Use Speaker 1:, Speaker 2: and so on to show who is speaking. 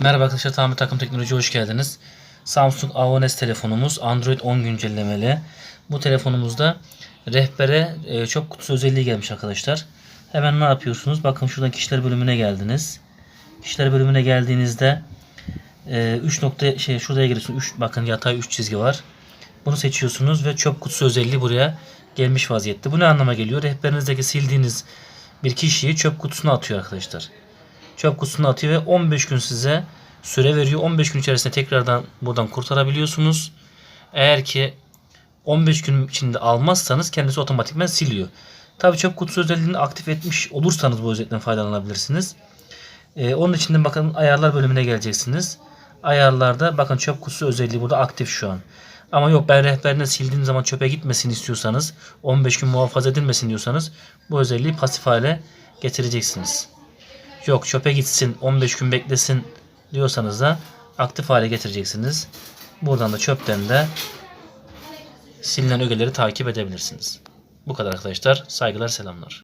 Speaker 1: Merhaba arkadaşlar, Tamir Takım Teknoloji hoş geldiniz. Samsung A10s telefonumuz Android 10 güncellemeli. Bu telefonumuzda rehbere e, çok kutusu özelliği gelmiş arkadaşlar. Hemen ne yapıyorsunuz? Bakın şuradan kişiler bölümüne geldiniz. Kişiler bölümüne geldiğinizde 3 nokta şey şuraya giriyorsunuz. 3 bakın yatay 3 çizgi var. Bunu seçiyorsunuz ve çöp kutusu özelliği buraya gelmiş vaziyette. Bu ne anlama geliyor? Rehberinizdeki sildiğiniz bir kişiyi çöp kutusuna atıyor arkadaşlar çöp kutusuna atıyor ve 15 gün size süre veriyor. 15 gün içerisinde tekrardan buradan kurtarabiliyorsunuz. Eğer ki 15 gün içinde almazsanız kendisi otomatikman siliyor. Tabii çöp kutusu özelliğini aktif etmiş olursanız bu özellikten faydalanabilirsiniz. Ee, onun için de bakın ayarlar bölümüne geleceksiniz. Ayarlarda bakın çöp kutusu özelliği burada aktif şu an. Ama yok ben rehberine sildiğim zaman çöpe gitmesin istiyorsanız 15 gün muhafaza edilmesin diyorsanız bu özelliği pasif hale getireceksiniz. Yok çöpe gitsin 15 gün beklesin diyorsanız da aktif hale getireceksiniz. Buradan da çöpten de silinen ögeleri takip edebilirsiniz. Bu kadar arkadaşlar. Saygılar selamlar.